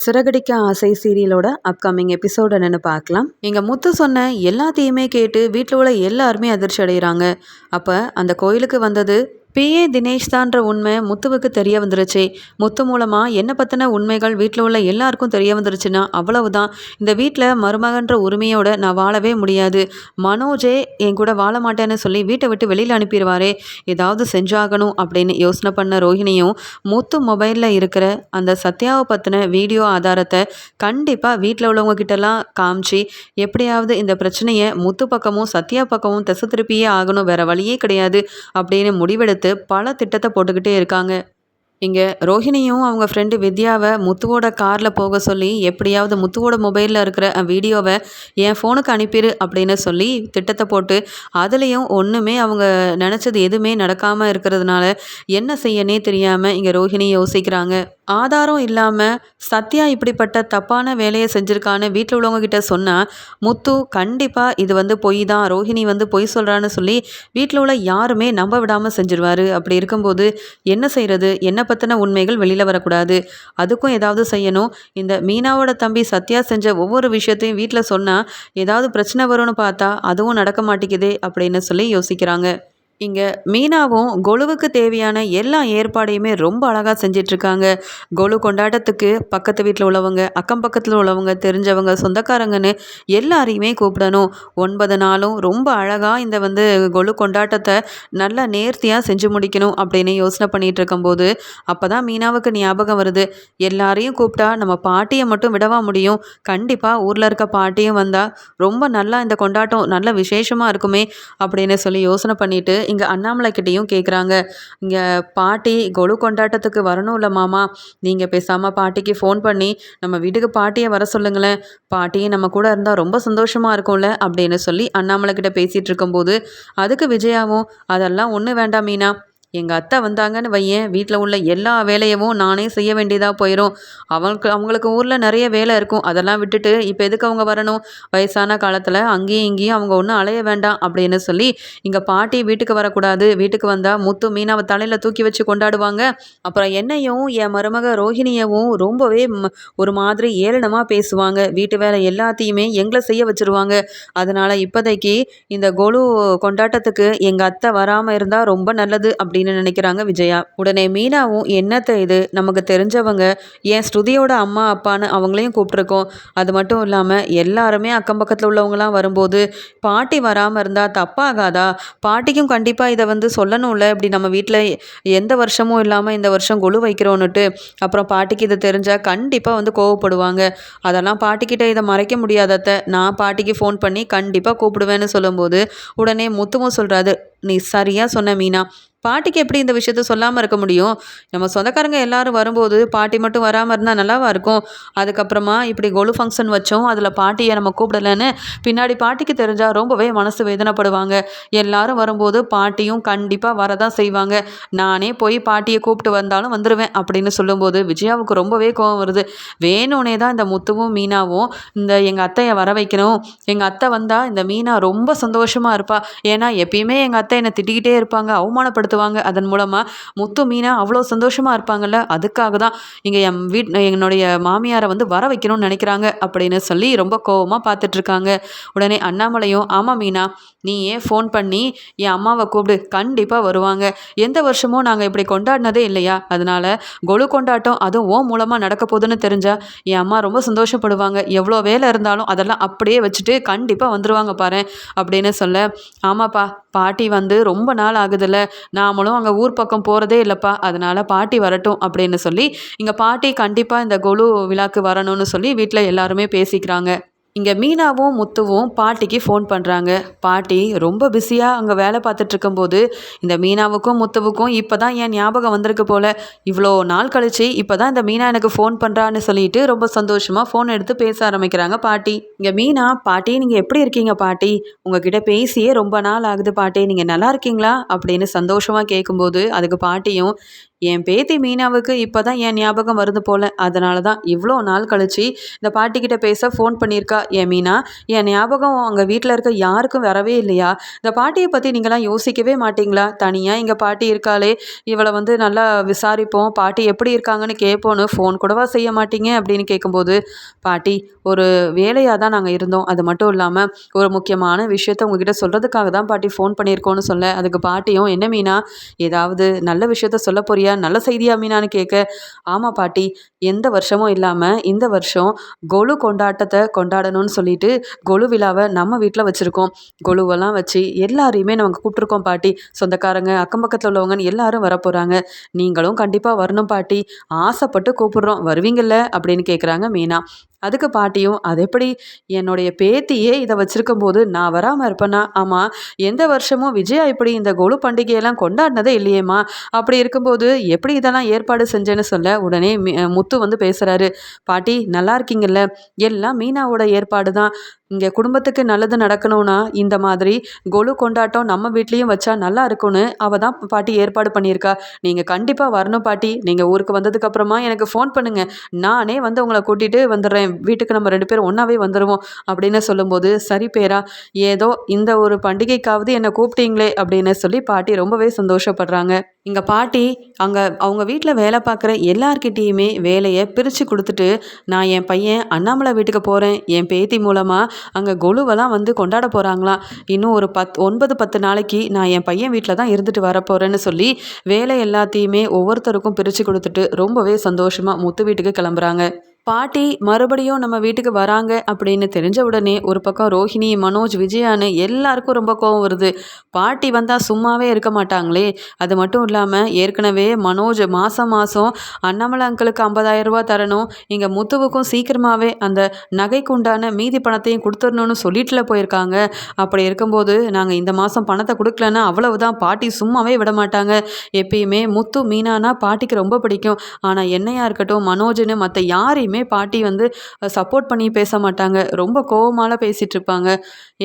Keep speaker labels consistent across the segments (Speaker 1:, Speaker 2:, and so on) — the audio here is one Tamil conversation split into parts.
Speaker 1: சிறகடிக்க ஆசை சீரியலோட அப்கமிங் எபிசோட் என்னன்னு பார்க்கலாம். எங்கள் முத்து சொன்ன எல்லாத்தையுமே கேட்டு வீட்டில் உள்ள எல்லாருமே அதிர்ச்சி அடைகிறாங்க அப்போ அந்த கோயிலுக்கு வந்தது பிஏ தினேஷ் தான்ற உண்மை முத்துவுக்கு தெரிய வந்துருச்சு. முத்து மூலமாக என்னை பற்றின உண்மைகள் வீட்டில் உள்ள எல்லாருக்கும் தெரிய வந்துருச்சுன்னா அவ்வளவுதான். இந்த வீட்டில் மருமகன்ற உரிமையோட நான் வாழவே முடியாது. மனோஜே என் கூட வாழ மாட்டேன்னு சொல்லி வீட்டை விட்டு வெளியில் அனுப்பிடுவாரே. ஏதாவது செஞ்சாகணும் அப்படின்னு யோசனை பண்ண ரோஹிணியும் முத்து மொபைலில் இருக்கிற அந்த சத்யாவை பற்றின வீடியோ ஆதாரத்தை கண்டிப்பாக வீட்டில் உள்ளவங்க கிட்டலாம் காமிச்சு எப்படியாவது இந்த பிரச்சனையை முத்து பக்கமும் சத்யா பக்கமும் திசை திருப்பியே ஆகணும். வேற வழியே கிடையாது அப்படின்னு முடிவெடுத்து எடுத்து பல திட்டத்தை போட்டுக்கிட்டே இருக்காங்க. இங்கே ரோஹிணியும் அவங்க ஃப்ரெண்டு வித்யாவை முத்துவோட காரில் போக சொல்லி எப்படியாவது முத்துவோட மொபைலில் இருக்கிற வீடியோவை என் ஃபோனுக்கு அனுப்பிடு அப்படின்னு சொல்லி திட்டத்தை போட்டு அதுலேயும் ஒன்றுமே அவங்க நினச்சது எதுவுமே நடக்காமல் இருக்கிறதுனால என்ன செய்யனே தெரியாமல் இங்கே ரோஹிணி யோசிக்கிறாங்க. ஆதாரம் இல்லாமல் சத்யா இப்படிப்பட்ட தப்பான வேலையை செஞ்சுருக்கான்னு வீட்டில் உள்ளவங்கக்கிட்ட சொன்னால் முத்து கண்டிப்பாக இது வந்து பொய் தான். ரோஹிணி வந்து பொய் சொல்கிறான்னு சொல்லி வீட்டில் உள்ள யாருமே நம்ப விடாமல் செஞ்சிருவார். அப்படி இருக்கும்போது என்ன செய்கிறது என்ன பற்றின உண்மைகள் வெளியில் வரக்கூடாது. அதுக்கும் ஏதாவது செய்யணும். இந்த மீனாவோட தம்பி சத்யா செஞ்ச ஒவ்வொரு விஷயத்தையும் வீட்டில் சொன்னால் ஏதாவது பிரச்சனை வரும்னு பார்த்தா அதுவும் நடக்க மாட்டேங்குதே அப்படின்னு சொல்லி யோசிக்கிறாங்க. இங்கே மீனாவும் கொலுவுக்கு தேவையான எல்லா ஏற்பாடையுமே ரொம்ப அழகாக செஞ்சிட்ருக்காங்க. கொலு கொண்டாட்டத்துக்கு பக்கத்து வீட்டில் உள்ளவங்க அக்கம் பக்கத்தில் உள்ளவங்க தெரிஞ்சவங்க சொந்தக்காரங்கன்னு எல்லாரையுமே கூப்பிடணும். ஒன்பது நாளும் ரொம்ப அழகாக இந்த வந்து கொலு கொண்டாட்டத்தை நல்லா நேர்த்தியாக செஞ்சு முடிக்கணும் அப்படின்னு யோசனை பண்ணிகிட்டு இருக்கும்போது அப்போ தான் மீனாவுக்கு ஞாபகம் வருது. எல்லாரையும் கூப்பிட்டா நம்ம பாட்டியை மட்டும் விடவா முடியும்? கண்டிப்பாக ஊரில் இருக்க பாட்டியும் வந்தால் ரொம்ப நல்லா இந்த கொண்டாட்டம் நல்ல விசேஷமாக இருக்குமே அப்படின்னு சொல்லி யோசனை பண்ணிவிட்டு இங்கே அண்ணாமலை கிட்டேயும் கேட்குறாங்க இங்கே பாட்டி கொலு கொண்டாட்டத்துக்கு வரணும் இல்லை மாமா. நீங்கள் பேசாமல் பாட்டிக்கு ஃபோன் பண்ணி நம்ம வீட்டுக்கு பாட்டியை வர சொல்லுங்களேன். பாட்டி நம்ம கூட இருந்தால் ரொம்ப சந்தோஷமாக இருக்கும்ல அப்படின்னு சொல்லி அண்ணாமலைக்கிட்ட பேசிகிட்டு இருக்கும்போது அதுக்கு விஜயாவும் அதெல்லாம் ஒன்றும் வேண்டாம் மீனா. எங்கள் அத்தை வந்தாங்கன்னு வையேன் வீட்டில் உள்ள எல்லா வேலையவும் நானே செய்ய வேண்டியதாக போயிடும் அவங்களுக்கு அவங்களுக்கு ஊரில் நிறைய வேலை இருக்கும். அதெல்லாம் விட்டுட்டு இப்போ எதுக்கு அவங்க வரணும்? வயசான காலத்தில் அங்கேயும் இங்கேயும் அவங்க ஒன்றும் அலைய வேண்டாம் அப்படின்னு சொல்லி இங்கே பாட்டி வீட்டுக்கு வரக்கூடாது. வீட்டுக்கு வந்தால் முத்து மீனாவை தலையில் தூக்கி வச்சு கொண்டாடுவாங்க. அப்புறம் என்னையும் என் மருமக ரோஹிணியவும் ரொம்பவே ஒரு மாதிரி ஏளனமாக பேசுவாங்க. வீட்டு வேலை எல்லாத்தையுமே எங்களை செய்ய வச்சுருவாங்க. அதனால் இப்போதைக்கு இந்த கொலு கொண்டாட்டத்துக்கு எங்கள் அத்தை வராமல் இருந்தால் ரொம்ப நல்லது அப்படி அப்படின்னு நினைக்கிறாங்க விஜயா. உடனே மீனாவும் என்னத்தை இது? நமக்கு தெரிஞ்சவங்க என் ஸ்ருதியோட அம்மா அப்பான்னு அவங்களையும் கூப்பிட்ருக்கோம் அது மட்டும் இல்லாமல் எல்லாருமே அக்கம் பக்கத்தில் உள்ளவங்களாம் வரும்போது பாட்டி வராமல் இருந்தால் தப்பாகாதா? பாட்டிக்கும் கண்டிப்பாக இதை வந்து சொல்லணும்ல. இப்படி நம்ம வீட்டில் எந்த வருஷமும் இல்லாமல் இந்த வருஷம் கொழு வைக்கிறோன்னுட்டு அப்புறம் பாட்டிக்கு இதை தெரிஞ்சால் கண்டிப்பாக வந்து கோவப்படுவாங்க. அதெல்லாம் பாட்டிக்கிட்ட இதை மறைக்க முடியாதத்த. நான் பாட்டிக்கு ஃபோன் பண்ணி கண்டிப்பாக கூப்பிடுவேன்னு சொல்லும்போது உடனே முத்துமும் சொல்கிறாரு நீ சரியாக சொன்ன மீனா. பாட்டிக்கு எப்படி இந்த விஷயத்த சொல்லாமல் இருக்க முடியும்? நம்ம சொந்தக்காரங்க எல்லாரும் வரும்போது பாட்டி மட்டும் வராமல் இருந்தால் நல்லாவா இருக்கும்? அதுக்கப்புறமா இப்படி கொலு ஃபங்க்ஷன் வச்சோம் அதில் பாட்டியை நம்ம கூப்பிடலன்னு பின்னாடி பாட்டிக்கு தெரிஞ்சால் ரொம்பவே மனசு வேதனைப்படுவாங்க. எல்லாரும் வரும்போது பாட்டியும் கண்டிப்பாக வரதான் செய்வாங்க. நானே போய் பாட்டியை கூப்பிட்டு வந்தாலும் வந்துடுவேன் அப்படின்னு சொல்லும்போது விஜயாவுக்கு ரொம்பவே கோவம் வருது. வேணும்னே தான் இந்த முத்துவும் மீனாவும் இந்த எங்கள் அத்தையை வர வைக்கணும். எங்கள் அத்தை வந்தால் இந்த மீனா ரொம்ப சந்தோஷமாக இருப்பாள் ஏன்னா எப்பயுமே எங்கள் அத்தை என்னை திட்டிக்கிட்டே இருப்பாங்க அவமானப்படுத்துவாங்க அதன் மூலமாக முத்து மீனா அவ்வளோ சந்தோஷமாக இருப்பாங்கல்ல? அதுக்காக தான் இங்கே என் வீட் என்னுடைய மாமியாரை வந்து வர வைக்கணும்னு நினைக்கிறாங்க அப்படின்னு சொல்லி ரொம்ப கோபமாக பார்த்துட்ருக்காங்க. உடனே அண்ணாமலையும் ஆமாம் மீனா நீ ஏன் ஃபோன் பண்ணி என் அம்மாவை கூப்பிடு கண்டிப்பாக வருவாங்க. எந்த வருஷமும் நாங்கள் இப்படி கொண்டாடினதே இல்லையா? அதனால் கொலு கொண்டாட்டம் அதுவும் ஓ மூலமாக நடக்க போகுதுன்னு தெரிஞ்சால் என் அம்மா ரொம்ப சந்தோஷப்படுவாங்க. எவ்வளோ வேலை இருந்தாலும் அதெல்லாம் அப்படியே வச்சுட்டு கண்டிப்பாக வந்துடுவாங்க பாரு அப்படின்னு சொல்ல ஆமாப்பா பாட்டி வந்து ரொம்ப நாள் ஆகுதுல்ல. நாமளும் அங்கே ஊர் பக்கம் போகிறதே இல்லைப்பா அதனால் பாட்டி வரட்டும் அப்படின்னு சொல்லி இங்கே பாட்டி கண்டிப்பாக இந்த கொலு விழாக்கு வரணும்னு சொல்லி வீட்டில் எல்லாருமே பேசிக்கிறாங்க. இங்கே மீனாவும் முத்துவும் பாட்டிக்கு ஃபோன் பண்ணுறாங்க பாட்டி ரொம்ப பிஸியாக அங்கே வேலை பார்த்துட்டு இருக்கும்போது இந்த மீனாவுக்கும் முத்துவுக்கும் இப்போ தான் என் ஞாபகம் வந்திருக்கு போல். இவ்வளோ நாள் கழிச்சு இப்போ தான் இந்த மீனா எனக்கு ஃபோன் பண்ணுறான்னு சொல்லிட்டு ரொம்ப சந்தோஷமாக ஃபோன் எடுத்து பேச ஆரம்பிக்கிறாங்க பாட்டி. இங்கே மீனா பாட்டி நீங்கள் எப்படி இருக்கீங்க பாட்டி? உங்ககிட்ட பேசியே ரொம்ப நாள் ஆகுது பாட்டி. நீங்கள் நல்லா இருக்கீங்களா? அப்படின்னு சந்தோஷமாக கேட்கும்போது அதுக்கு பாட்டியும் என் பேத்தி மீனாவுக்கு இப்போ தான் என் ஞாபகம் வருது போல். அதனால தான் இவ்வளோ நாள் கழிச்சு இந்த பாட்டிக்கிட்ட பேச ஃபோன் பண்ணியிருக்கா. என் மீனா என் ஞாபகம் அங்கே வீட்டில் இருக்க யாருக்கும் வரவே இல்லையா? இந்த பாட்டியை பற்றி நீங்களாம் யோசிக்கவே மாட்டிங்களா? தனியாக இங்கே பாட்டி இருக்காளே. இவளை வந்து நல்லா விசாரிப்போம். பாட்டி எப்படி இருக்காங்கன்னு கேட்போன்னு ஃபோன் கூடவா செய்ய மாட்டீங்க? அப்படின்னு கேட்கும்போது பாட்டி ஒரு வேலையாக தான் நாங்கள் இருந்தோம். அது மட்டும் இல்லாமல் ஒரு முக்கியமான விஷயத்த உங்ககிட்ட சொல்கிறதுக்காக தான் பாட்டி ஃபோன் பண்ணியிருக்கோன்னு சொல்ல அதுக்கு பாட்டியும் என்ன மீனா ஏதாவது நல்ல விஷயத்த சொல்ல போறியா? நல்ல செய்தியா மீனான்னு கேட்க ஆமாம் பாட்டி. எந்த வருஷமும் இல்லாமல் இந்த வருஷம் கொலு கொண்டாட்டத்தை கொண்டாடணும்னு சொல்லிட்டு கொலு விழாவை நம்ம வீட்டில் வச்சுருக்கோம். கொலுவெல்லாம் வச்சு எல்லாரையுமே நாங்கள் கூப்பிட்ருக்கோம் பாட்டி. சொந்தக்காரங்க அக்கம் பக்கத்தில் உள்ளவங்கன்னு எல்லாரும் வரப்போகிறாங்க நீங்களும் கண்டிப்பாக வரணும் பாட்டி. ஆசைப்பட்டு கூப்பிட்றோம். வருவீங்கள்ல அப்படின்னு கேட்குறாங்க மீனா. அதுக்கு பாட்டியும் அது எப்படி? என்னுடைய பேத்தியே இதை வச்சுருக்கும்போது நான் வராமல் இருப்பேனா? ஆமாம் எந்த வருஷமும் விஜயா இப்படி இந்த கொலு பண்டிகையெல்லாம் கொண்டாடினதே இல்லையேம்மா. அப்படி இருக்கும்போது எப்படி இதெல்லாம் ஏற்பாடு செஞ்சேன்னு சொல்ல உடனே முத்து வந்து பேசுகிறாரு பாட்டி நல்லா இருக்கீங்கல்ல? எல்லாம் மீனாவோட ஏற்பாடு தான் இங்கே குடும்பத்துக்கு நல்லது நடக்கணும்னா இந்த மாதிரி கொலு கொண்டாட்டம் நம்ம வீட்லேயும் வச்சா நல்லா இருக்கும்னு அவள் தான் பாட்டி ஏற்பாடு பண்ணியிருக்கா. நீங்கள் கண்டிப்பாக வரணும் பாட்டி. நீங்கள் ஊருக்கு வந்ததுக்கப்புறமா எனக்கு ஃபோன் பண்ணுங்கள் நானே வந்து உங்களை கூட்டிகிட்டு வந்துடுறேன். வீட்டுக்கு நம்ம ரெண்டு பேரும் ஒன்றாவே வந்துடுவோம் அப்படின்னு சொல்லும்போது சரி பேரா ஏதோ இந்த ஒரு பண்டிகைக்காவது என்னை கூப்பிட்டீங்களே அப்படின்னு சொல்லி பாட்டி ரொம்பவே சந்தோஷப்படுறாங்க. எங்கள் பாட்டி அங்கே அவங்க வீட்டில் வேலை பார்க்குற எல்லார்கிட்டேயுமே வேலையை பிரித்து கொடுத்துட்டு நான் என் பையன் அண்ணாமலை வீட்டுக்கு போகிறேன் என் பேத்தி மூலமாக அங்கே கொலுவெல்லாம் வந்து கொண்டாட போகிறாங்களாம் இன்னும் ஒரு பத் ஒன்பது பத்து நாளைக்கு நான் என் பையன் வீட்டில் தான் இருந்துட்டு வரப்போகிறேன்னு சொல்லி வேலை எல்லாத்தையுமே ஒவ்வொருத்தருக்கும் பிரித்து கொடுத்துட்டு ரொம்பவே சந்தோஷமாக முத்து வீட்டுக்கு கிளம்புறாங்க. பாட்டி மறுபடியும் நம்ம வீட்டுக்கு வராங்க அப்படின்னு தெரிஞ்ச உடனே ஒரு பக்கம் ரோஹிணி மனோஜ் விஜயான்னு எல்லாருக்கும் ரொம்ப கோவம் வருது. பாட்டி வந்தால் சும்மாவே இருக்க மாட்டாங்களே. அது மட்டும் இல்லாமல் ஏற்கனவே மனோஜ் மாதம் மாதம் அண்ணாமலை அங்கிளுக்கு ஐம்பதாயிரம் ரூபா தரணும். இங்கே முத்துவுக்கும் சீக்கிரமாகவே அந்த நகைக்கு உண்டான மீதி பணத்தையும் கொடுத்துடணும்னு சொல்லிட்டுல போயிருக்காங்க. அப்படி இருக்கும்போது நாங்கள் இந்த மாதம் பணத்தை கொடுக்கலன்னா அவ்வளவுதான் பாட்டி சும்மாவே விட மாட்டாங்க. எப்பயுமே முத்து மீனானா பாட்டிக்கு ரொம்ப பிடிக்கும். ஆனால் என்னையாக இருக்கட்டும் மனோஜ்னு மற்ற யாரையும் எப்பயுமே பாட்டி வந்து சப்போர்ட் பண்ணி பேச மாட்டாங்க. ரொம்ப கோபமால பேசிகிட்டு இருப்பாங்க.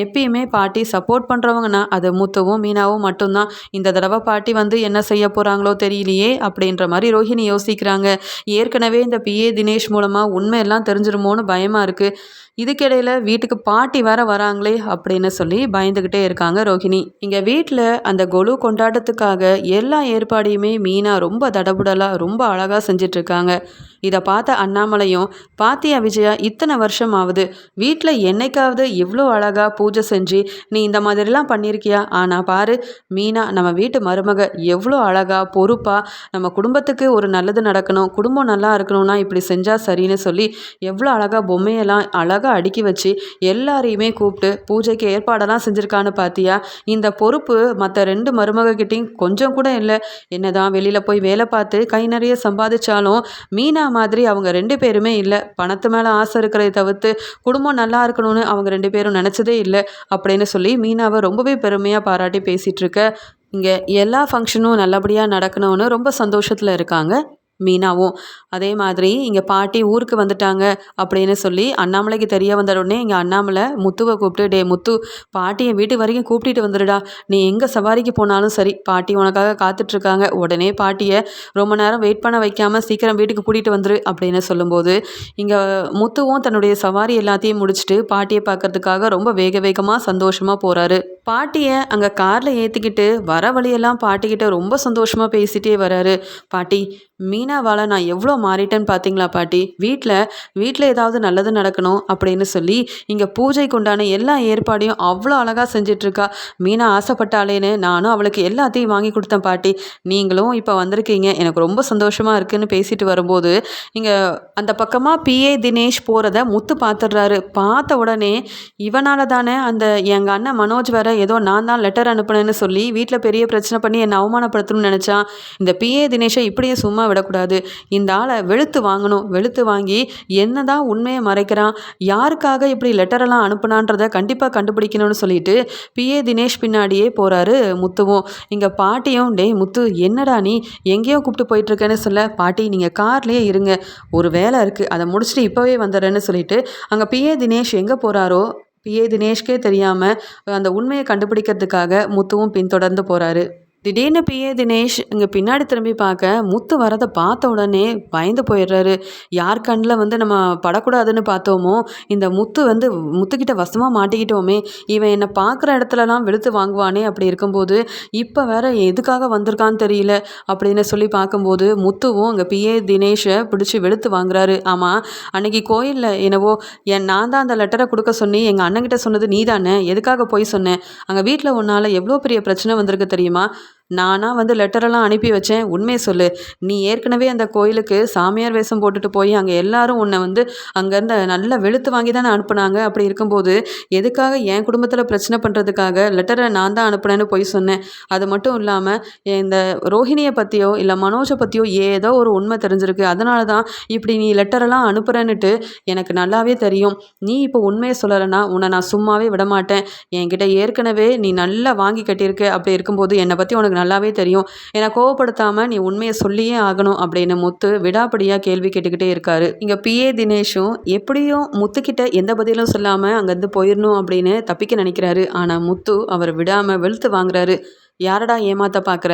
Speaker 1: எப்பயுமே பாட்டி சப்போர்ட் பண்ணுறவங்கன்னா அது முத்துவும் மீனாவும் மட்டும்தான். இந்த தடவை பாட்டி வந்து என்ன செய்ய போகிறாங்களோ தெரியலையே அப்படின்ற மாதிரி ரோஹிணி யோசிக்கிறாங்க. ஏற்கனவே இந்த பிஏ தினேஷ் மூலமாக உண்மையெல்லாம் தெரிஞ்சிருமோன்னு பயமாக இருக்குது இதுக்கிடையில் வீட்டுக்கு பாட்டி வேற வராங்களே அப்படின்னு சொல்லி பயந்துக்கிட்டே இருக்காங்க ரோஹிணி. இங்கே வீட்டில் அந்த கொலு கொண்டாட்டத்துக்காக எல்லா ஏற்பாடையுமே மீனா ரொம்ப தடபுடலாக ரொம்ப அழகாக செஞ்சிட்ருக்காங்க. இதை பார்த்த அண்ணாமலையும் பாத்தியா விஜயா இத்தனை வருஷம் ஆகுது வீட்டில் என்னைக்காவது இவ்வளோ அழகாக பூஜை செஞ்சு நீ இந்த மாதிரிலாம் பண்ணியிருக்கியா ஆனால் பாரு மீனா நம்ம வீட்டு மருமக எவ்வளோ அழகாக பொறுப்பாக நம்ம குடும்பத்துக்கு ஒரு நல்லது நடக்கணும் குடும்பம் நல்லா இருக்கணும்னா இப்படி செஞ்சால் சரின்னு சொல்லி எவ்வளோ அழகாக பொம்மையெல்லாம் அழகாக அழகாக அடுக்கி வச்சு எல்லாரையுமே கூப்பிட்டு பூஜைக்கு ஏற்பாடெல்லாம் செஞ்சுருக்கான்னு பார்த்தியா இந்த பொறுப்பு மற்ற ரெண்டு மருமகக்கிட்டையும் கொஞ்சம் கூட இல்லை. என்னதான் வெளியில் போய் வேலை பார்த்து கை நிறைய சம்பாதிச்சாலும் மீனா மாதிரி அவங்க ரெண்டு பேருமே இல்லை. பணத்து மேலே ஆசை இருக்கிறதை தவிர்த்து குடும்பம் நல்லா இருக்கணும்னு அவங்க ரெண்டு பேரும் நினச்சதே இல்லை அப்படின்னு சொல்லி மீனாவை ரொம்பவே பெருமையாக பாராட்டி பேசிகிட்டு இருக்க. இங்கே எல்லா ஃபங்க்ஷனும் நல்லபடியாக நடக்கணும்னு ரொம்ப சந்தோஷத்தில் இருக்காங்க. மீனாவும் அதே மாதிரி இங்கே பாட்டி ஊருக்கு வந்துட்டாங்க அப்படின்னு சொல்லி அண்ணாமலைக்கு தெரிய வந்த உடனே இங்கே அண்ணாமலை முத்துவை கூப்பிட்டு டே முத்து பாட்டியை வீட்டு வரைக்கும் கூப்பிட்டுட்டு வந்துடுடா. நீ எங்கே சவாரிக்கு போனாலும் சரி பாட்டி உனக்காக காத்துட்ருக்காங்க. உடனே பாட்டியை ரொம்ப நேரம் வெயிட் பண்ண வைக்காமல் சீக்கிரம் வீட்டுக்கு கூட்டிகிட்டு வந்துரு அப்படின்னு சொல்லும்போது இங்கே முத்துவும் தன்னுடைய சவாரி எல்லாத்தையும் முடிச்சுட்டு பாட்டியை பார்க்கறதுக்காக ரொம்ப வேக வேகமாக சந்தோஷமாக போகிறாரு பாட்டியை அங்கே காரில் ஏற்றிக்கிட்டு வர வழியெல்லாம் பாட்டிக்கிட்ட ரொம்ப சந்தோஷமாக பேசிகிட்டே வராரு. பாட்டி மீனாவால் நான் எவ்வளோ மாறிட்டேன்னு பார்த்தீங்களா பாட்டி? வீட்டில் வீட்டில் ஏதாவது நல்லது நடக்கணும் அப்படின்னு சொல்லி இங்கே பூஜைக்கு உண்டான எல்லா ஏற்பாடையும் அவ்வளோ அழகாக செஞ்சிட்ருக்கா. மீனா ஆசைப்பட்டாலேன்னு நானும் அவளுக்கு எல்லாத்தையும் வாங்கி கொடுத்தேன் பாட்டி. நீங்களும் இப்போ வந்திருக்கீங்க எனக்கு ரொம்ப சந்தோஷமாக இருக்குதுன்னு பேசிட்டு வரும்போது இங்கே அந்த பக்கமாக பிஏ தினேஷ் போகிறத முத்து பார்த்துடுறாரு பார்த்த உடனே இவனால் தானே அந்த எங்கள் அண்ணன் மனோஜ் வேற ஏதோ நான் தான் லெட்டர் அனுப்பினேன்னு சொல்லி வீட்டில் பெரிய பிரச்சனை பண்ணி என்னை அவமானப்படுத்தணும்னு நினச்சான். இந்த பிஏ தினேஷை இப்படியே சும்மா விடக்கூடாது. இந்த ஆளை வெளுத்து வாங்கணும். வெளுத்து வாங்கி என்ன தான் உண்மையை மறைக்கிறான். யாருக்காக இப்படி லெட்டரெல்லாம் அனுப்புனான்றதை கண்டிப்பாக கண்டுபிடிக்கணும்னு சொல்லிட்டு பிஏ தினேஷ் பின்னாடியே போகிறாரு முத்துவும். இங்கே பாட்டியும் டேய் முத்து என்னடா நீ? எங்கேயோ கூப்பிட்டு போயிட்டுருக்கேன்னு சொல்ல. பாட்டி நீங்கள் கார்லேயே இருங்க. ஒரு வேலை இருக்குது அதை முடிச்சுட்டு இப்போவே வந்துடுறேன்னு சொல்லிட்டு அங்கே பிஏ தினேஷ் எங்கே போகிறாரோ பிஏ தினேஷ்கே தெரியாமல் அந்த உண்மையை கண்டுபிடிக்கிறதுக்காக முத்துவும் பின்தொடர்ந்து போகிறாரு திடீர்னு பிஏ தினேஷ் இங்கே பின்னாடி திரும்பி பார்க்க முத்து வரதை பார்த்த உடனே பயந்து போயிடுறாரு. யார் கண்ணில் வந்து நம்ம படக்கூடாதுன்னு பார்த்தோமோ இந்த முத்து வந்து முத்துக்கிட்ட வசமாக மாட்டிக்கிட்டோமே இவன் என்னை பார்க்குற இடத்துலலாம் வெளுத்து வாங்குவானே அப்படி இருக்கும்போது இப்போ வேற எதுக்காக வந்திருக்கான்னு தெரியல அப்படின்னு சொல்லி பார்க்கும்போது முத்துவும் அங்கே பிஏ தினேஷை பிடிச்சி வெளுத்து வாங்குறாரு. ஆமாம் அன்னைக்கு கோயிலில் என்னவோ என் நான் தான் அந்த லெட்டரை கொடுக்க சொன்னி எங்கள் அண்ணன்கிட்ட சொன்னது நீ தானே எதுக்காக போய் சொன்னேன் அங்கே வீட்டில் உன்னால் எவ்வளோ பெரிய பிரச்சனை வந்திருக்கு தெரியுமா? நானாக வந்து லெட்டரெல்லாம் அனுப்பி வச்சேன். உண்மையை சொல்லு. நீ ஏற்கனவே அந்த கோயிலுக்கு சாமியார் வேஷம் போட்டுட்டு போய் அங்கே எல்லாரும் உன்னை வந்து அங்கேருந்து நல்லா வெளுத்து வாங்கி தானே அனுப்புனாங்க. அப்படி இருக்கும்போது எதுக்காக என் குடும்பத்தில் பிரச்சனை பண்ணுறதுக்காக லெட்டரை நான் தான் அனுப்புனேன்னு போய் சொன்னேன். அது மட்டும் இல்லாமல் இந்த ரோஹிணியை பற்றியோ இல்லை மனோஜை பற்றியோ ஏதோ ஒரு உண்மை தெரிஞ்சிருக்கு. அதனால தான் இப்படி நீ லெட்டரெல்லாம் அனுப்புகிறேன்னுட்டு எனக்கு நல்லாவே தெரியும். நீ இப்போ உண்மையை சொல்லலைன்னா உன்னை நான் சும்மாவே விட மாட்டேன் என்கிட்ட ஏற்கனவே நீ நல்லா வாங்கி கட்டியிருக்க. அப்படி இருக்கும்போது என்னை பற்றி உனக்கு நல்லாவே தெரியும். என்னை கோவப்படுத்தாமல் நீ உண்மையை சொல்லியே ஆகணும் அப்படின்னு முத்து விடாப்படியாக கேள்வி கேட்டுக்கிட்டே இருக்காரு. இங்கே பிஏ தினேஷும் எப்படியும் முத்துக்கிட்ட எந்த பதிலும் சொல்லாமல் அங்கேருந்து போயிடணும் அப்படின்னு தப்பிக்க நினைக்கிறாரு. ஆனால் முத்து அவர் விடாமல் வெளுத்து வாங்குறாரு. யாரடா ஏமாத்த பார்க்குற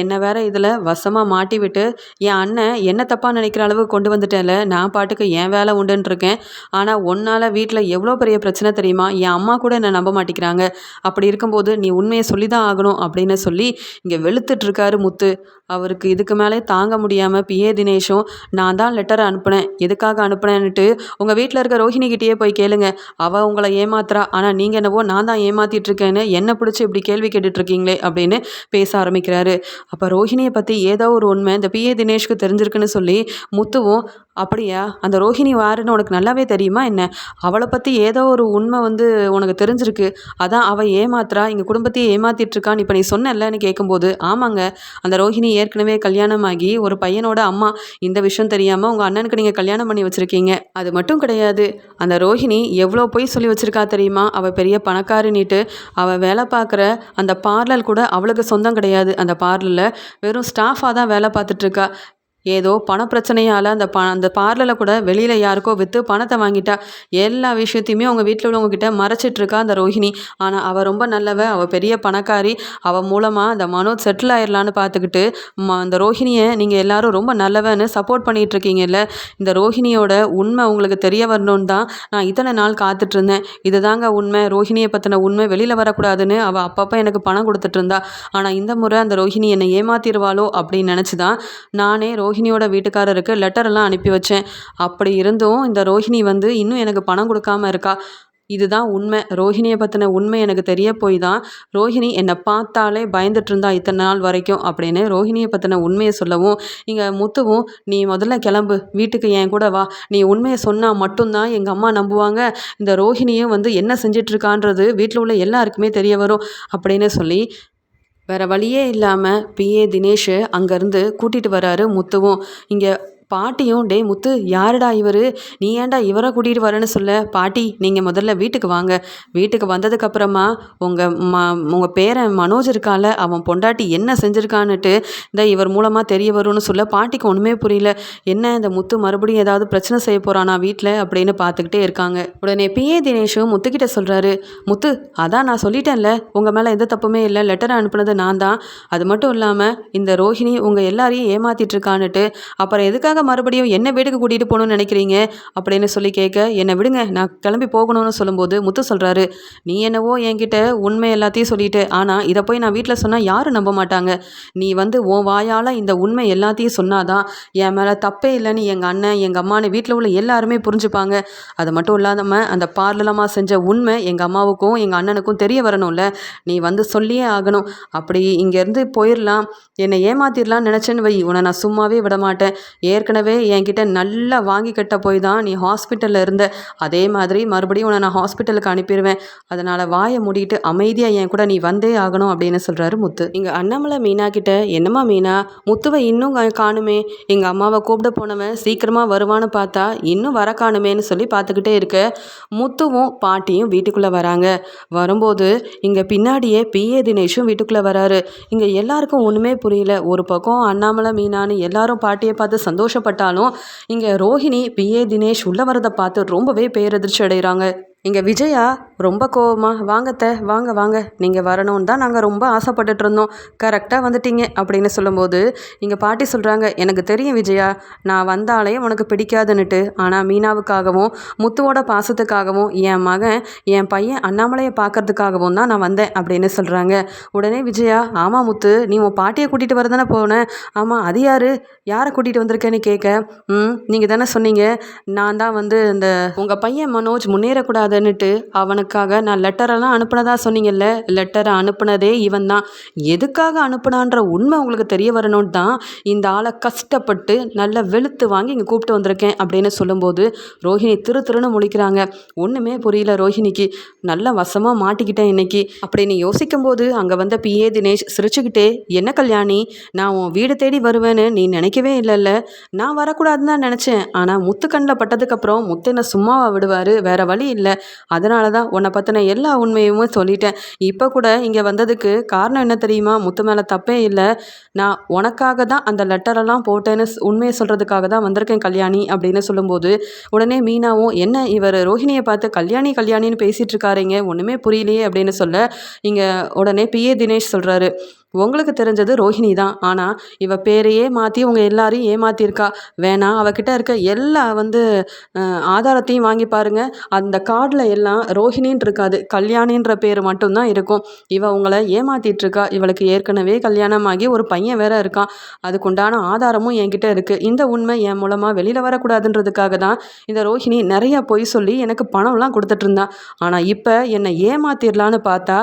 Speaker 1: என்னை வேற இதில் வசமாக மாட்டி விட்டு என் அண்ணன் என்ன தப்பாக நினைக்கிற அளவுக்கு கொண்டு வந்துட்டேன்ல? நான் பாட்டுக்கு என் வேலை உண்டுன்ட்ருக்கேன் ஆனால் உன்னால் வீட்டில் எவ்வளோ பெரிய பிரச்சனை தெரியுமா? என் அம்மா கூட என்னை நம்ப மாட்டேங்கிறாங்க அப்படி இருக்கும்போது நீ உண்மையை சொல்லி தான் ஆகணும் அப்படின்னு சொல்லி இங்கே வெளுத்துட்ருக்காரு முத்து. அவருக்கு இதுக்கு மேலே தாங்க முடியாமல் பிஏ தினேஷும் நான் தான் லெட்டரை அனுப்புனேன். எதுக்காக அனுப்புனேன்னுட்டு உங்கள் வீட்டில் இருக்க ரோஹிணிகிட்டேயே போய் கேளுங்க. அவள் உங்களை ஏமாத்துறா. ஆனால் நீங்கள் என்னவோ நான் தான் ஏமாத்திட்டு இருக்கேன்னு என்ன பிடிச்சி இப்படி கேள்வி கேட்டுட்ருக்கீங்களே அப்படின்னு பேச ஆரம்பிக்கிறாரு. அப்போ ரோஹிணியை பற்றி ஏதோ ஒரு உண்மை இந்த பிஏ தினேஷ்க்கு தெரிஞ்சிருக்குன்னு சொல்லி முத்துவும் அப்படியா? அந்த ரோஹிணி யாருன்னு உனக்கு நல்லாவே தெரியுமா என்ன? அவளை பற்றி ஏதோ ஒரு உண்மை வந்து உனக்கு தெரிஞ்சிருக்கு. அதான் அவள் ஏமாத்துறா எங்கள் குடும்பத்தையே ஏமாத்திட்டுருக்கான்னு இப்போ நீ சொன்னல்லன்னு கேட்கும்போது ஆமாங்க. அந்த ரோஹிணி ஏற்கனவே கல்யாணமாகி ஒரு பையனோட அம்மா. இந்த விஷயம் தெரியாமல் உங்கள் அண்ணனுக்கு நீங்கள் கல்யாணம் பண்ணி வச்சுருக்கீங்க. அது மட்டும் கிடையாது. அந்த ரோஹிணி எவ்வளோ போய் சொல்லி வச்சுருக்கா தெரியுமா? அவள் பெரிய பணக்காரினிட்டு அவள் வேலை பார்க்குற அந்த பார்லர் கூட அவளுக்கு சொந்தம் கிடையாது. அந்த பார்லரில் வெறும் ஸ்டாஃபாக தான் வேலை பார்த்துட்ருக்கா ஏதோ பண பிரச்சனையால் அந்த ப அந்த பார்லரில் கூட வெளியில் யாருக்கோ விற்று பணத்தை வாங்கிட்டா எல்லா விஷயத்தையுமே அவங்க வீட்டில் உள்ளவங்கக்கிட்ட மறைச்சிட்ருக்கா அந்த ரோஹிணி. ஆனால் அவள் ரொம்ப நல்லவ அவள் பெரிய பணக்காரி. அவள் மூலமாக அந்த மனோஜ் செட்டில் ஆயிடலான்னு பார்த்துக்கிட்டு ம அந்த ரோஹிணியை நீங்கள் எல்லோரும் ரொம்ப நல்லவன்னு சப்போர்ட் பண்ணிகிட்ருக்கீங்கல்ல இந்த ரோஹிணியோட உண்மை உங்களுக்கு தெரிய வரணுன்னு தான் நான் இத்தனை நாள் காத்துட்ருந்தேன் இது தாங்க உண்மை. ரோஹிணியை பற்றின உண்மை வெளியில் வரக்கூடாதுன்னு அவள் அப்பப்போ எனக்கு பணம் கொடுத்துட்டு இருந்தா. ஆனால் இந்த முறை அந்த ரோஹிணி என்னை ஏமாத்திடுவாளோ அப்படின்னு நினச்சி தான் நானே ரோஹிணியோட வீட்டுக்காரருக்கு லெட்டரெல்லாம் அனுப்பி வச்சேன். அப்படி இருந்தும் இந்த ரோஹிணி வந்து இன்னும் எனக்கு பணம் கொடுக்காம இருக்கா? இதுதான் உண்மை. ரோஹிணியை பற்றின உண்மை எனக்கு தெரிய போய் தான் ரோஹிணி என்னை பார்த்தாலே பயந்துட்டு இருந்தா இத்தனை நாள் வரைக்கும் அப்படின்னு ரோஹிணியை பற்றின உண்மையை சொல்லவும் இங்கே முத்துவும் நீ முதல்ல கிளம்பு. வீட்டுக்கு என் கூட வா. நீ உண்மையை சொன்னால் மட்டும்தான் எங்கள் அம்மா நம்புவாங்க. இந்த ரோஹிணியும் வந்து என்ன செஞ்சிட்ருக்கான்றது வீட்டில் உள்ள எல்லாருக்குமே தெரிய வரும் அப்படின்னு சொல்லி வேறு வழியே இல்லாமல் பிஏ தினேஷ் அங்கேருந்து கூட்டிகிட்டு வராரு முத்துவும். இங்கே பாட்டியும் டே முத்து யாருடா இவர்? நீ ஏன்டா இவரை கூட்டிகிட்டு வரேன்னு சொல்ல? பாட்டி நீங்கள் முதல்ல வீட்டுக்கு வாங்க. வீட்டுக்கு வந்ததுக்கப்புறமா உங்கள் ம உங்கள் பேரன் மனோஜ் இருக்கால அவன் பொண்டாட்டி என்ன செஞ்சுருக்கான்னுட்டு இந்த இவர் மூலமாக தெரிய வரும்னு சொல்ல பாட்டிக்கு ஒன்றுமே புரியல. என்ன இந்த முத்து மறுபடியும் ஏதாவது பிரச்சனை செய்ய போகிறானா வீட்டில் அப்படின்னு பார்த்துக்கிட்டே இருக்காங்க. உடனே பிஏ தினேஷும் முத்துக்கிட்ட சொல்கிறாரு முத்து அதான் நான் சொல்லிட்டேன்ல. உங்கள் மேலே எந்த தப்புமே இல்லை. லெட்டர் அனுப்புனது நான் தான். அது மட்டும் இல்லாமல் இந்த ரோஹிணி உங்கள் எல்லாரையும் ஏமாத்திட்டு இருக்கான்னுட்டு அப்புறம் எதுக்காக எதுக்காக மறுபடியும் என்ன வீட்டுக்கு கூட்டிகிட்டு போகணும்னு நினைக்கிறீங்க? அப்படின்னு சொல்லி கேட்க என்னை விடுங்க நான் கிளம்பி போகணும்னு சொல்லும்போது முத்து சொல்கிறாரு நீ என்னவோ என்கிட்ட உண்மை எல்லாத்தையும் சொல்லிட்டு ஆனால் இதை போய் நான் வீட்டில் சொன்னால் யாரும் நம்ப மாட்டாங்க. நீ வந்து உன் வாயால் இந்த உண்மை எல்லாத்தையும் சொன்னாதான் என் மேலே தப்பே இல்லைன்னு எங்கள் அண்ணன் எங்கள் அம்மானு வீட்டில் உள்ள எல்லாருமே புரிஞ்சுப்பாங்க. அது மட்டும் இல்லாமல் அந்த பார்லலமாக செஞ்ச உண்மை எங்கள் அம்மாவுக்கும் எங்கள் அண்ணனுக்கும் தெரிய வரணும்ல. நீ வந்து சொல்லியே ஆகணும். அப்படி இங்கேருந்து போயிடலாம் என்னை ஏமாத்திடலாம்னு நினச்சேன்னு வை. உன்னை நான் சும்மாவே விட மாட்டேன் ஏற்க ஏற்கனவே என்கிட்ட நல்லா வாங்கி கட்ட போய் தான் நீ ஹாஸ்பிட்டலில் இருந்த. அதே மாதிரி மறுபடியும் உன்னை நான் ஹாஸ்பிட்டலுக்கு அனுப்பிடுவேன் அதனால் வாயை மூடிட்டு அமைதியாக என் கூட நீ வந்தே ஆகணும் அப்படின்னு சொல்கிறாரு முத்து. இங்கே அண்ணாமலை மீனா கிட்ட என்னம்மா மீனா? முத்துவை இன்னும் காணுமே. எங்கள் அம்மாவை கூப்பிட போனவன் சீக்கிரமாக வருவான்னு பார்த்தா இன்னும் வர காணுமேன்னு சொல்லி பார்த்துக்கிட்டே இருக்க. முத்துவும் பாட்டியும் வீட்டுக்குள்ளே வராங்க. வரும்போது இங்கே பின்னாடியே பிஏ தினேஷும் வீட்டுக்குள்ளே வராரு. இங்கே எல்லாருக்கும் ஒன்றுமே புரியல. ஒரு பக்கம் அண்ணாமலை மீனான்னு எல்லாரும் பாட்டியை பார்த்து சந்தோஷம் சந்தோஷப்பட்டாலும் இங்கே ரோஹிணி பிஏ தினேஷ் உள்ள வரதை பார்த்து ரொம்பவே பேரதிர்ச்சி அடைகிறாங்க. இங்கே விஜயா ரொம்ப கோவமா வாங்கத்த வாங்க வாங்க. நீங்கள் வரணும்னு தான் நாங்கள் ரொம்ப ஆசைப்பட்டுட்டு இருந்தோம். கரெக்டாக வந்துட்டீங்க. அப்படின்னு சொல்லும்போது இங்கே பாட்டி சொல்கிறாங்க எனக்கு தெரியும் விஜயா நான் வந்தாலே உனக்கு பிடிக்காதுன்னுட்டு. ஆனால் மீனாவுக்காகவும் முத்துவோட பாசத்துக்காகவும் என் மகன் என் பையன் அண்ணாமலையை பார்க்கறதுக்காகவும் தான் நான் வந்தேன். அப்படின்னு சொல்கிறாங்க உடனே விஜயா ஆமாம் முத்து நீ உன் பாட்டியை கூட்டிகிட்டு வர தானே போனேன் ஆமாம் அது யார்? யாரை கூட்டிகிட்டு வந்திருக்கேன்னு கேட்க. ம் நீங்கள் தானே சொன்னீங்க. நான் தான் வந்து இந்த உங்கள் பையன் மனோஜ் முன்னேறக்கூடாதுன்னுட்டு அவனுக்காக நான் லெட்டரெல்லாம் அனுப்புனதா சொன்னீங்கல்ல? லெட்டரை அனுப்புனதே இவன் தான் எதுக்காக அனுப்புனான்ற உண்மை உங்களுக்கு தெரிய வரணும்னு தான் இந்த ஆளை கஷ்டப்பட்டு நல்லா வெளுத்து வாங்கி இங்கே கூப்பிட்டு வந்திருக்கேன் அப்படின்னு சொல்லும்போது ரோஹிணி திரு திருன்னு முழிக்கிறாங்க. ஒன்றுமே புரியல ரோஹிணிக்கு. நல்லா வசமாக மாட்டிக்கிட்டேன் இன்னைக்கு. அப்படின்னு யோசிக்கும்போது அங்கே வந்த பிஏ தினேஷ் சிரிச்சுக்கிட்டே என்ன கல்யாணி? நான் உன் வீடு தேடி வருவேன்னு நீ நினைக்கவே இல்லைல்ல. நான் வரக்கூடாதுன்னு தான் நினச்சேன். ஆனால் முத்துக்கண்ணில் பட்டதுக்கப்புறம் முத்து என்ன சும்மாவா விடுவார்? வேற வழி இல்லை. அதனால தான் உன்னை பற்றின எல்லா உண்மையுமே சொல்லிட்டேன். இப்போ கூட இங்கே வந்ததுக்கு காரணம் என்ன தெரியுமா? முத்து மேலே தப்பே இல்லை. நான் உனக்காக தான் அந்த லெட்டரெல்லாம் போட்டேன்னு உண்மையை சொல்கிறதுக்காக தான் வந்திருக்கேன் கல்யாணி அப்படின்னு சொல்லும்போது உடனே மீனாவும் என்ன இவர் ரோஹிணியை பார்த்து கல்யாணி கல்யாணின்னு பேசிகிட்டு இருக்காருங்க? ஒன்றுமே புரியலையே அப்படின்னு சொல்ல இங்கே உடனே பிஏ தினேஷ் சொல்கிறாரு உங்களுக்கு தெரிஞ்சது ரோஹிணி தான். ஆனால் இவ பேரையே மாற்றி உங்கள் எல்லாரையும் ஏமாத்தியிருக்கா. வேணாம் அவகிட்ட இருக்க எல்லா வந்து ஆதாரத்தையும் வாங்கி பாருங்க. அந்த கார்டில் எல்லாம் ரோஹிணின்னு இருக்காது. கல்யாணின்ற பேர் மட்டும்தான் இருக்கும். இவ உங்களை ஏமாத்திட்டு இருக்கா இவளுக்கு ஏற்கனவே கல்யாணமாகி ஒரு பையன் வேற இருக்கான். அதுக்குண்டான ஆதாரமும் என்கிட்ட இருக்குது இந்த உண்மை என் மூலமாக வெளியில் வரக்கூடாதுன்றதுக்காக தான் இந்த ரோஹிணி நிறைய பொய் சொல்லி எனக்கு பணம்லாம் கொடுத்துட்டு ஆனால் இப்போ என்னை ஏமாத்திடலான்னு பார்த்தா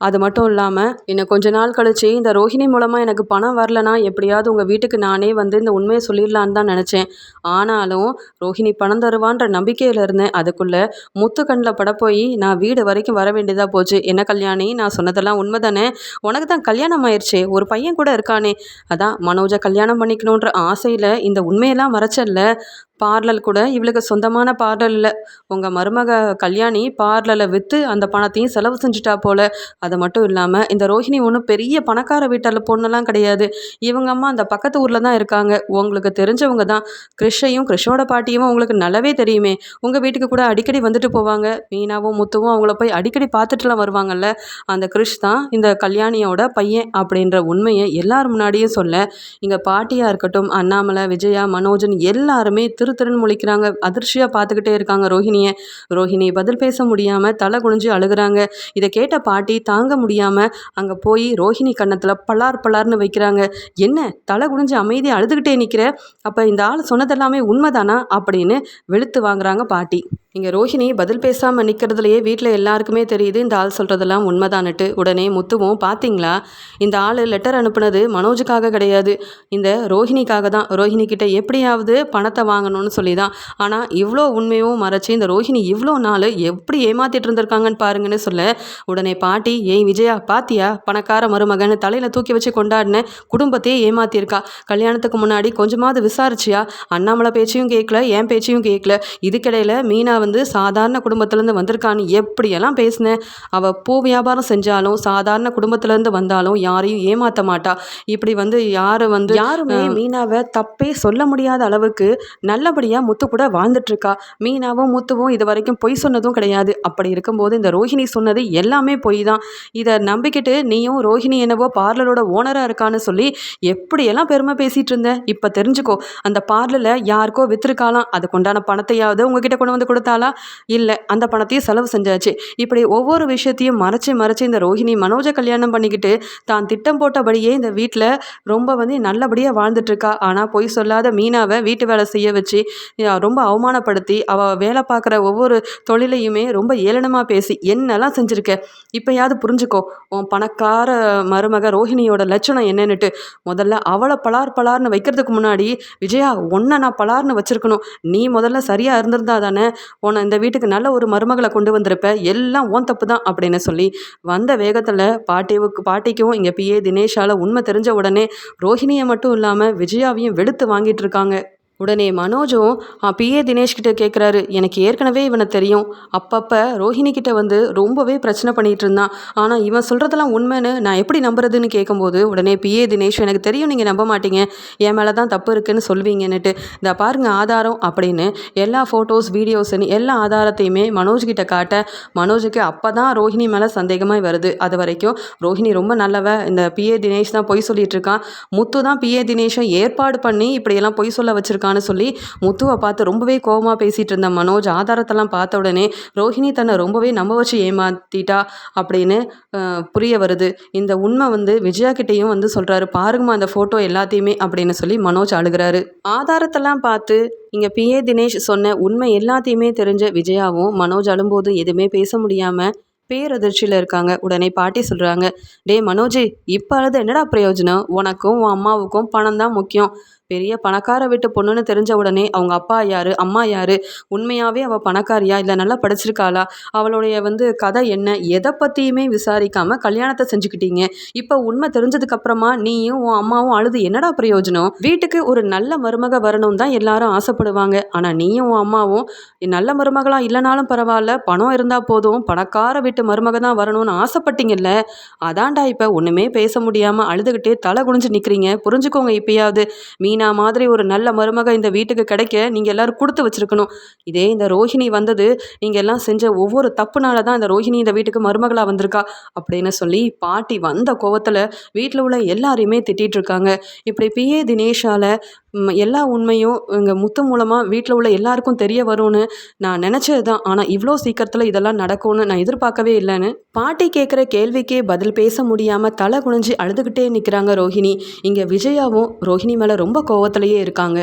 Speaker 1: அது மட்டும் இல்லாமல் இன்னும் கொஞ்ச நாள் கழிச்சு இந்த ரோஹிணி மூலமாக எனக்கு பணம் வரலனா எப்படியாவது உங்கள் வீட்டுக்கு நானே வந்து இந்த உண்மையை சொல்லிடலான்னு தான் நினச்சேன். ஆனாலும் ரோஹிணி பணம் தருவான்ற நம்பிக்கையில் இருந்தேன். அதுக்குள்ளே முத்து கண்ணில் பட போய் நான் வீடு வரைக்கும் வர வேண்டியதாக போச்சு. என்ன கல்யாணி? நான் சொன்னதெல்லாம் உண்மை தானே உனக்கு தான் கல்யாணம் ஆயிடுச்சே ஒரு பையன் கூட இருக்கானே? அதான் மனோஜை கல்யாணம் பண்ணிக்கணுன்ற ஆசையில் இந்த உண்மையெல்லாம் மறைச்சல்ல. பார்லர் கூட இவளுக்கு சொந்தமான பார்லரில் இல்லை. உங்கள் மருமக கல்யாணி பார்லரை விற்று அந்த பணத்தையும் செலவு செஞ்சுட்டா போல. அது மட்டும் இல்லாமல் இந்த ரோஹிணி ஒன்றும் பெரிய பணக்கார வீட்டில் பொண்ணுலாம் கிடையாது. இவங்க அம்மா அந்த பக்கத்து ஊரில் தான் இருக்காங்க. உங்களுக்கு தெரிஞ்சவங்க தான். கிருஷையும் கிருஷோட பாட்டியும் உங்களுக்கு நல்லாவே தெரியுமே. உங்கள் வீட்டுக்கு கூட அடிக்கடி வந்துட்டு போவாங்க. மீனாவும் முத்துவும் அவங்கள போய் அடிக்கடி பார்த்துட்டுலாம் வருவாங்கல்ல. அந்த கிருஷ் தான் இந்த கல்யாணியோட பையன் அப்படின்ற உண்மையை எல்லார் முன்னாடியும் சொல்ல இங்கே பாட்டியாக இருக்கட்டும் அண்ணாமலை விஜயா மனோஜன் எல்லாருமே திரு திருன்னு முழிக்கிறாங்க. அதிர்ச்சியாக பார்த்துக்கிட்டே இருக்காங்க ரோஹிணியை. ரோஹிணி பதில் பேச முடியாமல் தலை குனிஞ்சு அழுகுறாங்க. இதை கேட்ட பாட்டி தாங்க முடியாமல் அங்கே போய் ரோஹிணி கன்னத்தில் பலார் பலார்னு வைக்கிறாங்க. என்ன? தலை குனிஞ்சு அமைதியாக அழுதுகிட்டே நிற்கிற அப்போ இந்த ஆள் சொன்னதெல்லாமே உண்மைதானா? அப்படின்னு வெளுத்து வாங்குறாங்க பாட்டி. இங்கே ரோஹிணி பதில் பேசாமல் நிற்கிறதுலையே வீட்டில் எல்லாருக்குமே தெரியுது இந்த ஆள் சொல்கிறதெல்லாம் உண்மைதான்னுட்டு. உடனே முத்துவும் பார்த்தீங்களா இந்த ஆள் லெட்டர் அனுப்புனது மனோஜுக்காக கிடையாது. இந்த ரோஹிணிக்காக தான். ரோஹிணி கிட்ட எப்படியாவது பணத்தை வாங்கணும்னு சொல்லி தான் ஆனால் இவ்வளோ உண்மையும் மறைச்சு இந்த ரோஹிணி இவ்வளோ நாள் எப்படி ஏமாத்திட்டு இருந்திருக்காங்கன்னு பாருங்கன்னு சொல்ல உடனே பாட்டி ஏய் விஜயா பாத்தியா? பணக்கார மருமகன் தலையில் தூக்கி வச்சு கொண்டாடின குடும்பத்தையே ஏமாத்தியிருக்கா. கல்யாணத்துக்கு முன்னாடி கொஞ்சமாவது விசாரிச்சியா? அண்ணாமலை பேச்சையும் கேட்கல என் பேச்சையும் கேட்கல இதுக்கிடையில் மீனா வந்து சாதாரண குடும்பத்துலேருந்து வந்திருக்கான்னு எப்படியெல்லாம் பேசினேன் அவள் பூ வியாபாரம் செஞ்சாலும் சாதாரண குடும்பத்துலேருந்து வந்தாலும் யாரையும் ஏமாற்ற மாட்டா. இப்படி வந்து யாரை வந்து யாருமே மீனாவை தப்பே சொல்ல முடியாத அளவுக்கு நல்லபடியாக முத்து கூட வாழ்ந்துட்டு இருக்கா மீனாவும் முத்துவும் இது வரைக்கும் பொய் சொன்னதும் கிடையாது. அப்படி இருக்கும்போது இந்த ரோஹிணி சொன்னது எல்லாமே பொய் தான். இதை நம்பிக்கிட்டு நீயும் ரோஹிணி என்னவோ பார்லரோட ஓனராக இருக்கான்னு சொல்லி எப்படியெல்லாம் பெருமை பேசிகிட்டு இருந்த? இப்போ தெரிஞ்சுக்கோ. அந்த பார்லரில் யாருக்கோ விற்றுருக்காலாம் அதுக்குண்டான பணத்தையாவது உங்ககிட்ட கொண்டு வந்து கொடுத்தாளா? இல்லை அந்த பணத்தையும் செலவு செஞ்சாச்சு. இப்படி ஒவ்வொரு விஷயத்தையும் மறைச்சு மறைச்சு இந்த ரோஹிணி மனோஜை கல்யாணம் பண்ணிக்கிட்டு தான் திட்டம் போட்டபடியே இந்த வீட்டில் ரொம்ப வந்து நல்லபடியாக வாழ்ந்துட்டுருக்கா. ஆனால் பொய் சொல்லாத மீனாவை வீட்டு வேலை செய்ய வச்சு ரொம்ப அவமானப்படுத்தி அவள் வேலை பார்க்குற ஒவ்வொரு தொழிலையுமே ரொம்ப ஏளனமாக பேசி என்னெல்லாம் செஞ்சுருக்க? இப்போயாவது புரிஞ்சுக்கோ உன் பணக்கார மருமக ரோஹிணியோட லட்சணம் என்னன்னுட்டு. முதல்ல அவளை பலார் பலார்னு வைக்கிறதுக்கு முன்னாடி விஜயா உன்னை நான் பலார்னு வச்சுருக்கணும். நீ முதல்ல சரியாக இருந்திருந்தா தானே உன்னை இந்த வீட்டுக்கு நல்ல ஒரு மருமகளை கொண்டு வந்திருப்ப எல்லாம் ஓன் தப்பு தான் அப்படின்னு சொல்லி வந்த வேகத்தில் பாட்டிவுக்கு பாட்டிக்கும் இங்கே பிஏ தினேஷால் உண்மை தெரிஞ்ச உடனே ரோஹிணியை மட்டும் இல்லாமல் விஜயாவையும் வெளுத்து வாங்கிட்டு இருக்காங்க. உடனே மனோஜும் பிஏ தினேஷ்கிட்ட கேட்குறாரு எனக்கு ஏற்கனவே இவனை தெரியும். அப்பப்போ ரோஹிணி கிட்ட வந்து ரொம்பவே பிரச்சனை பண்ணிட்டு இருந்தான். ஆனால் இவன் சொல்கிறதெல்லாம் உண்மைன்னு நான் எப்படி நம்புறதுன்னு கேட்கும்போது உடனே பிஏ தினேஷ் எனக்கு தெரியும் நீங்கள் நம்ப மாட்டீங்க. என் மேலே தான் தப்பு இருக்குன்னு சொல்வீங்கன்னுட்டு இந்த பாருங்க ஆதாரம் அப்படின்னு எல்லா ஃபோட்டோஸ் வீடியோஸ்ன்னு எல்லா ஆதாரத்தையுமே மனோஜ் கிட்ட காட்ட மனோஜுக்கு அப்போ தான் ரோஹிணி மேலே சந்தேகமாக வருது. அது வரைக்கும் ரோஹிணி ரொம்ப நல்லவ. இந்த பிஏ தினேஷ் தான் பொய் சொல்லிட்டு இருக்கான். முத்து தான் பிஏ தினேஷை ஏற்பாடு பண்ணி இப்படியெல்லாம் பொய் சொல்ல இருக்கான்னு சொல்லி முத்துவை பார்த்து ரொம்பவே கோவமாக பேசிகிட்டு இருந்த மனோஜ் ஆதாரத்தெல்லாம் பார்த்த உடனே ரோஹிணி தன்னை ரொம்பவே நம்ப வச்சு ஏமாத்திட்டா? அப்படின்னு புரிய வருது. இந்த உண்மை வந்து விஜயா கிட்டேயும் வந்து சொல்கிறாரு பாருங்கம்மா அந்த ஃபோட்டோ எல்லாத்தையுமே அப்படின்னு சொல்லி மனோஜ் அழுகிறாரு. ஆதாரத்தெல்லாம் பார்த்து இங்கே பிஏ தினேஷ் சொன்ன உண்மை எல்லாத்தையுமே தெரிஞ்ச விஜயாவும் மனோஜ் அழும்போது எதுவுமே பேச முடியாமல் பேரதிர்ச்சியில் இருக்காங்க. உடனே பாட்டி சொல்கிறாங்க டேய் மனோஜ் இப்போ அழுது என்னடா பிரயோஜனம்? உனக்கும் உன் அம்மாவுக்கும் பணம் தான் முக்கியம். பெரிய பணக்கார வீட்டு பொண்ணுன்னு தெரிஞ்ச உடனே அவங்க அப்பா யாரு அம்மா யாரு? உண்மையாகவே அவள் பணக்காரியா? இல்லை நல்லா படிச்சிருக்காளா? அவளுடைய வந்து கதை என்ன? எதை பற்றியுமே விசாரிக்காம கல்யாணத்தை செஞ்சுக்கிட்டீங்க. இப்போ உண்மை தெரிஞ்சதுக்கு அப்புறமா நீயும் உன் அம்மாவும் அழுது. என்னடா பிரயோஜனம்? வீட்டுக்கு ஒரு நல்ல மருமக வரணும் தான் எல்லாரும் ஆசைப்படுவாங்க. ஆனால் நீயும் உன் அம்மாவும் நல்ல மருமகளா இல்லைனாலும் பரவாயில்ல. பணம் இருந்தால் போதும். பணக்கார வீட்டு மருமக தான் வரணும்னு ஆசைப்பட்டீங்கல்ல? அதான்டா இப்போ ஒன்றுமே பேச முடியாமல் அழுதுகிட்டே தலை குனிஞ்சு நிற்கிறீங்க புரிஞ்சுக்கோங்க இப்பயாவது. மீனா மாதிரி ஒரு நல்ல மருமக இந்த வீட்டுக்கு கிடைக்க நீங்கள் எல்லோரும் கொடுத்து வச்சிருக்கணும். இதே இந்த ரோஹிணி வந்தது நீங்கள் எல்லாம் செஞ்ச ஒவ்வொரு தப்புனால தான் இந்த ரோஹிணி இந்த வீட்டுக்கு மருமகளாக வந்திருக்கா அப்படின்னு சொல்லி பாட்டி வந்த கோவத்தில் வீட்டில் உள்ள எல்லாரையுமே திட்டிகிட்டு இருக்காங்க. இப்படி பிஏ தினேஷால் எல்லா உண்மையும் இங்கே முத்து மூலமாக வீட்டில் உள்ள எல்லாருக்கும் தெரிய வரும்னு நான் நினச்சது தான் ஆனால் இவ்வளோ சீக்கிரத்தில் இதெல்லாம் நடக்கும்னு நான் எதிர்பார்க்கவே இல்லைன்னு. பாட்டி கேட்குற கேள்விக்கே பதில் பேச முடியாமல் தலை குனிஞ்சு அழுதுகிட்டே நிற்கிறாங்க ரோஹிணி. இங்கே விஜயாவும் ரோஹிணி மேலே ரொம்ப கோவத்திலேயே இருக்காங்க.